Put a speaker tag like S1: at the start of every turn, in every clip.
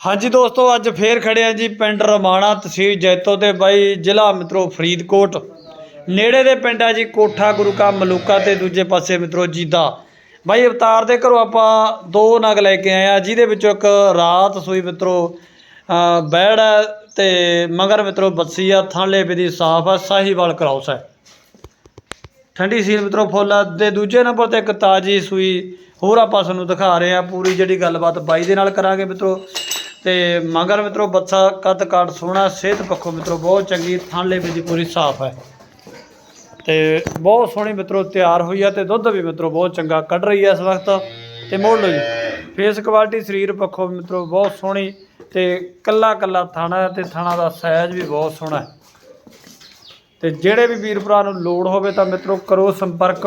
S1: ਹਾਂਜੀ ਦੋਸਤੋ, ਅੱਜ ਫੇਰ ਖੜੇ ਆ ਜੀ ਪਿੰਡ ਰਮਾਣਾ ਤਹਿਸੀਲ ਜੈਤੋ ਤੇ ਬਾਈ ਜ਼ਿਲ੍ਹਾ ਮਿੱਤਰੋ ਫਰੀਦਕੋਟ। ਨੇੜੇ ਦੇ ਪਿੰਡ ਆ ਜੀ ਕੋਠਾ ਗੁਰੂ ਕਾ ਮਲੂਕਾ ਤੇ ਦੂਜੇ ਪਾਸੇ ਮਿੱਤਰੋ ਜੀਦਾ। ਬਾਈ ਅਵਤਾਰ ਦੇ ਘਰੋਂ ਆਪਾਂ ਦੋ ਨਗ ਲੈ ਕੇ ਆਏ ਆ, ਜਿਹਦੇ ਵਿੱਚੋਂ ਇੱਕ ਰਾਤ ਸੂਈ ਮਿੱਤਰੋ ਅਹ ਬੈੜ ਹੈ ਤੇ ਮਗਰ ਮਿੱਤਰੋ ਬੱਸੀ ਆ ਥਾਂਲੇ ਵੀ ਦੀ ਸਾਫ਼ ਆ, ਸਾਹੀਵਾਲ ਕਰਾਉਸ ਹੈ। ਠੰਡੀ ਸੀਲ ਮਿੱਤਰੋ ਫੁੱਲ ਆ, ਤੇ ਦੂਜੇ ਨੰਬਰ ਤੇ ਇੱਕ ਤਾਜੀ ਸੂਈ ਹੋਰ ਆਪਾਂ ਤੁਹਾਨੂੰ ਦਿਖਾ ਰਹੇ ਆ ਪੂਰੀ ਜਿਹੜੀ ਗੱਲਬਾਤ ਬਾਈ ਦੇ ਨਾਲ ਕਰਾਂਗੇ ਮਿੱਤਰੋ। ਤੇ ਮਗਰ ਮਿੱਤਰੋ ਬੱਚਾ ਕੱਦ ਕਾਠ ਸੋਹਣਾ, ਸਿਹਤ ਪੱਖੋਂ ਮਿੱਤਰੋ ਬਹੁਤ ਚੰਗੀ ਥਾਂਲੇ ਵੀ ਦੀ ਪੂਰੀ ਸਾਫ਼ ਹੈ। ਤੇ ਬਹੁਤ ਸੋਹਣੀ ਮਿੱਤਰੋ ਤਿਆਰ ਹੋਈ ਆ ਤੇ ਦੁੱਧ ਵੀ ਮਿੱਤਰੋ ਬਹੁਤ ਚੰਗਾ ਕੱਢ ਰਹੀ ਹੈ ਇਸ ਵਕਤ। ਤੇ ਮੋੜ ਲਓ ਜੀ ਫੇਸ ਕੁਆਲਿਟੀ ਸਰੀਰ ਪੱਖੋਂ ਮਿੱਤਰੋ ਬਹੁਤ ਸੋਹਣੀ ਤੇ ਕੱਲਾ ਕੱਲਾ ਥਾਣਾ ਹੈ ਤੇ ਥਾਣਾ ਦਾ ਸਾਈਜ਼ ਵੀ ਬਹੁਤ ਸੋਹਣਾ ਹੈ। ਤੇ ਜਿਹੜੇ ਵੀ ਵੀਰ ਭਰਾ ਨੂੰ ਲੋੜ ਹੋਵੇ ਤਾਂ ਮਿੱਤਰੋ ਕਰੋ ਸੰਪਰਕ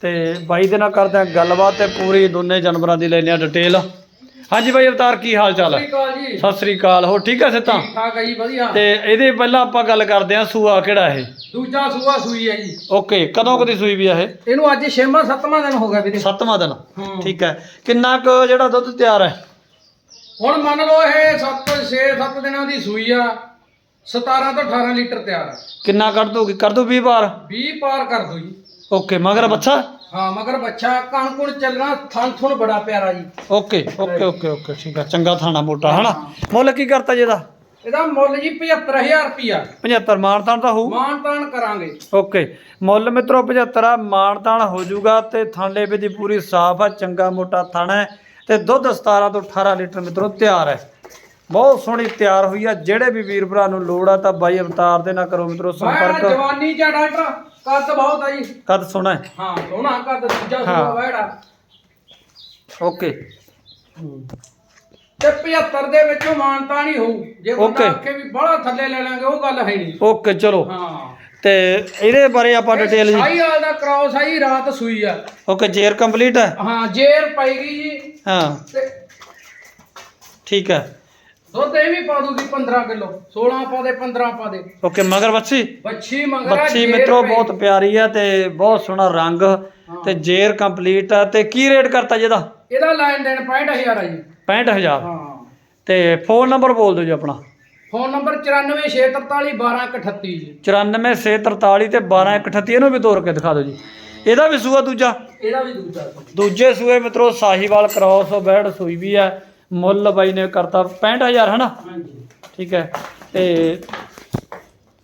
S1: ਤੇ ਬਾਈ ਦੇ ਨਾਲ ਕਰਦੇ ਆ ਗੱਲਬਾਤ ਤੇ ਪੂਰੀ ਦੋਨੇ ਜਾਨਵਰਾਂ ਦੀ ਲੈਣੇ ਆ ਡਿਟੇਲ। ਹਾਂਜੀ ਬਾਈ ਅਵਤਾਰ ਕੀ ਹਾਲ ਚਾਲ ਹੈ
S2: ਅਕਾਲ ਜੀ।
S1: ਸਤਿ ਸ੍ਰੀ ਅਕਾਲ ਹੋ ਠੀਕ ਹੈ ਸਿੱਤਾ
S2: ਠੀਕ ਠਾਕ ਹੈ ਜੀ ਵਧੀਆ।
S1: ਤੇ ਇਹਦੇ ਪਹਿਲਾਂ ਆਪਾਂ ਗੱਲ ਕਰਦੇ ਆ ਸੂਆ ਕਿਹੜਾ ਇਹ?
S2: ਦੂਜਾ ਸੂਆ ਸੂਈ ਹੈ ਜੀ।
S1: ਓਕੇ ਕਦੋਂ ਕਦੀ ਸੂਈ ਵੀ ਆ ਇਹ?
S2: ਇਹਨੂੰ ਅੱਜ ਛੇਵਾਂ ਸੱਤਵਾਂ ਦਿਨ ਹੋ ਗਿਆ ਵੀਰੇ।
S1: ਸੱਤਵਾਂ ਦਿਨ।
S2: ਹੂੰ।
S1: ਠੀਕ ਹੈ ਕਿੰਨਾ ਕੁ ਜਿਹੜਾ ਦੁੱਧ ਤਿਆਰ ਹੈ?
S2: ਹੁਣ ਮੰਨ ਲਓ ਇਹ 7 6 7 ਦਿਨਾਂ ਦੀ ਸੂਈ ਆ। 17 ਤੋਂ 18 ਲੀਟਰ ਤਿਆਰ ਆ।
S1: ਕਿੰਨਾ ਕੱਢ ਦੂਗੀ ਕਰ ਦੂ 20 ਵਾਰ?
S2: 20 ਪਾਰ ਕਰ ਦੋ ਜੀ।
S1: ਓਕੇ ਮਗਰ ਬੱਚਾ?
S2: ਹਾਂ ਮਗਰ ਬੱਚਾ ਕਣ ਕੁਣ ਚੱਲਣਾ ਥਣ ਥੁਣ ਬੜਾ ਪਿਆਰਾ ਜੀ।
S1: ਓਕੇ ਓਕੇ ਓਕੇ ਓਕੇ ਠੀਕ ਹੈ ਚੰਗਾ ਥਾਣਾ ਮੋਟਾ ਹਨਾ? ਮੁੱਲ ਕੀ ਕਰਤਾ ਜੀ ਇਹਦਾ?
S2: ਇਹਦਾ ਮੁੱਲ ਜੀ 75000 ਰੁਪਿਆ
S1: 75 ਮਾਨਤਾਨ ਤਾਂ ਹੋਊ?
S2: ਮਾਨ ਤਾਨ ਕਰਾਂਗੇ।
S1: ਓਕੇ ਮੁੱਲ ਮਿੱਤਰੋ 75 ਆ ਮਾਨਤਾਨ ਹੋ ਜਾਊਗਾ ਤੇ ਥਾਂਲੇ ਵੀ ਦੀ ਪੂਰੀ ਸਾਫ਼ ਆ ਚੰਗਾ ਮੋਟਾ ਥਾਣਾ ਤੇ ਦੁੱਧ 17 ਤੋਂ 18 ਲੀਟਰ ਮਿੱਤਰੋ ਤਿਆਰ ਹੈ। ਬਹੁਤ ਸੋਹਣੀ ਤਿਆਰ ਹੋਈ ਆ ਜਿਹੜੇ ਵੀ ਵੀਰ ਭਰਾ ਨੂੰ ਲੋੜ ਆ ਤਾਂ ਬਾਈ ਅਵਤਾਰ ਦੇ ਨਾਲ ਕਰੋ ਮਿੱਤਰੋ
S2: ਮੈਂ
S1: ਸੰਪਰਕ।
S2: ਜਵਾਨੀ ਚ ਆ ਡਾਕਟਰ ਕੱਦ ਬਹੁਤ ਆ ਜੀ।
S1: ਕਦ ਸੋਹਣਾ ਹੈ।
S2: ਹਾਂ ਸੋਹਣਾ ਕੱਦ ਦੂਜਾ
S1: ਹਾਂ।
S2: ਵੈੜਾ।
S1: ਓਕੇ।
S2: ਤੇ 75 ਦੇ ਵਿੱਚੋਂ ਮਾਨਤਾ ਨਹੀਂ ਹੋਊ। ਜੇ ਬੰਦਾ
S1: Okay.
S2: ਆਖੇ ਵੀ ਬੜਾ ਥੱਲੇ ਲੈ ਲਾਂਗੇ ਉਹ ਗੱਲ ਹੈ ਨਹੀਂ।
S1: ਓਕੇ ਚਲੋ।
S2: ਹਾਂ।
S1: ਤੇ ਇਹਦੇ ਬਾਰੇ ਆਪਾਂ ਡਿਟੇਲ ਜੀ
S2: ਸਾਈ ਵਾਲ ਦਾ ਕ੍ਰਾਸ ਆਈ ਰਾਤ ਸੂਈ ਆ।
S1: ਓਕੇ ਜੇਰ ਕੰਪਲੀਟ ਹੈ?
S2: ਹਾਂ ਜੇਰ ਪਾਈ ਗਈ ਜੀ।
S1: ਹਾਂ।
S2: ਤੇ
S1: ਠੀਕ ਹੈ।
S2: ਦੁੱਧ ਇਹ ਵੀ ਪਾ ਦੂਗੀ 15 ਕਿਲੋ 16 ਪਾ ਦੇ 15 ਪਾ ਦੇ।
S1: ਓਕੇ ਮਗਰ ਬੱਚੀ
S2: ਬੱਚੀ ਮੰਗਰਾ
S1: ਬੱਚੀ ਮਿੱਤਰੋ ਬਹੁਤ ਪਿਆਰੀ ਆ ਤੇ ਬਹੁਤ ਸੋਹਣਾ ਰੰਗ ਤੇ ਜੇਰ ਕੰਪਲੀਟ ਆ ਤੇ ਕੀ ਰੇਟ ਕਰਤਾ ਜੀ ਇਹਦਾ?
S2: ਇਹਦਾ ਲੈਣ ਦੇਣ 65000 ਆ ਜੀ।
S1: 65000
S2: ਹਾਂ।
S1: ਤੇ ਫੋਨ ਨੰਬਰ ਬੋਲ ਦਿਓ ਜੀ ਆਪਣਾ।
S2: ਫੋਨ ਨੰਬਰ 94643 12138 ਜੀ।
S1: 94643 ਤੇ 12138 ਇਹਨੂੰ ਵੀ ਤੋੜ ਕੇ ਦਿਖਾ ਦਿਓ ਜੀ। ਇਹਦਾ ਵੀ ਸੂਆ ਦੂਜਾ?
S2: ਇਹਦਾ ਵੀ ਦੂਜਾ।
S1: ਸੂਏ ਮਿੱਤਰੋ ਸਾਹੀਵਾਲ ਕ੍ਰਾਸ ਬੈੜ ਸੂਈ ਵੀ ਆ। ਮੁੱਲ ਬਾਈ ਨੇ ਕਰਤਾ 65000 ਹਨਾ?
S2: ਹਾਂਜੀ।
S1: ਠੀਕ ਹੈ ਤੇ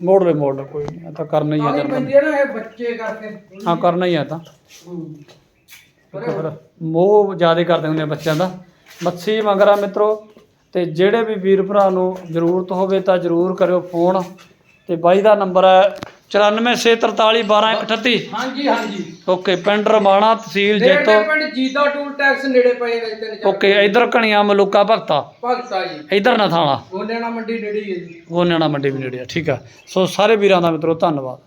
S1: ਮੋੜ ਲੈ ਮੋੜ ਲੈ ਕੋਈ ਨਹੀਂ ਇਹ ਤਾਂ ਕਰਨਾ ਹੀ ਆ ਕਰਨਾ
S2: ਪੈਂਦੀ ਹੈ ਨਾ ਇਹ ਬੱਚੇ ਕਰਕੇ।
S1: ਹਾਂ ਕਰਨਾ ਹੀ ਆ ਤਾਂ।
S2: ਹੂੰ।
S1: ਮੋਹ ਜ਼ਿਆਦਾ ਕਰਦੇ ਹੁੰਦੇ ਆ ਬੱਚਿਆਂ ਦਾ। ਮੱਛੀ ਮੰਗਰਾ ਮਿੱਤਰੋ ਤੇ ਜਿਹੜੇ ਵੀ ਵੀਰ ਭਰਾ ਨੂੰ ਜ਼ਰੂਰਤ ਹੋਵੇ ਤਾਂ ਜ਼ਰੂਰ ਕਰਿਓ ਫੋਨ। ਤੇ ਬਾਈ ਦਾ ਨੰਬਰ ਹੈ 9443412138
S2: ਹਾਂਜੀ ਹਾਂਜੀ।
S1: ਓਕੇ ਪਿੰਡ ਰਮਾਣਾ ਤਹਿਸੀਲ ਜੈਤੋ।
S2: ਪਿੰਡ ਜੀਦਾ ਟੂਲ ਟੈਕਸ ਨੇੜੇ ਪਏ ਨੇ ਤਿੰਨ ਚਾਰ।
S1: ਓਕੇ ਇਧਰ ਕਣੀਆਂ ਮਲੂਕਾ ਭਗਤਾ।
S2: ਭਗਤਾ ਜੀ।
S1: ਇਧਰ ਨਾ ਥਾਣਾ
S2: ਗੋਨਿਆਣਾ ਮੰਡੀ ਨੇੜੇ ਹੀ ਹੈ ਜੀ।
S1: ਗੋਨਿਆਣਾ ਮੰਡੀ ਵੀ ਨੇੜੇ ਆ ਠੀਕ ਆ। ਸੋ ਸਾਰੇ ਵੀਰਾਂ ਦਾ ਮਿੱਤਰੋ ਧੰਨਵਾਦ।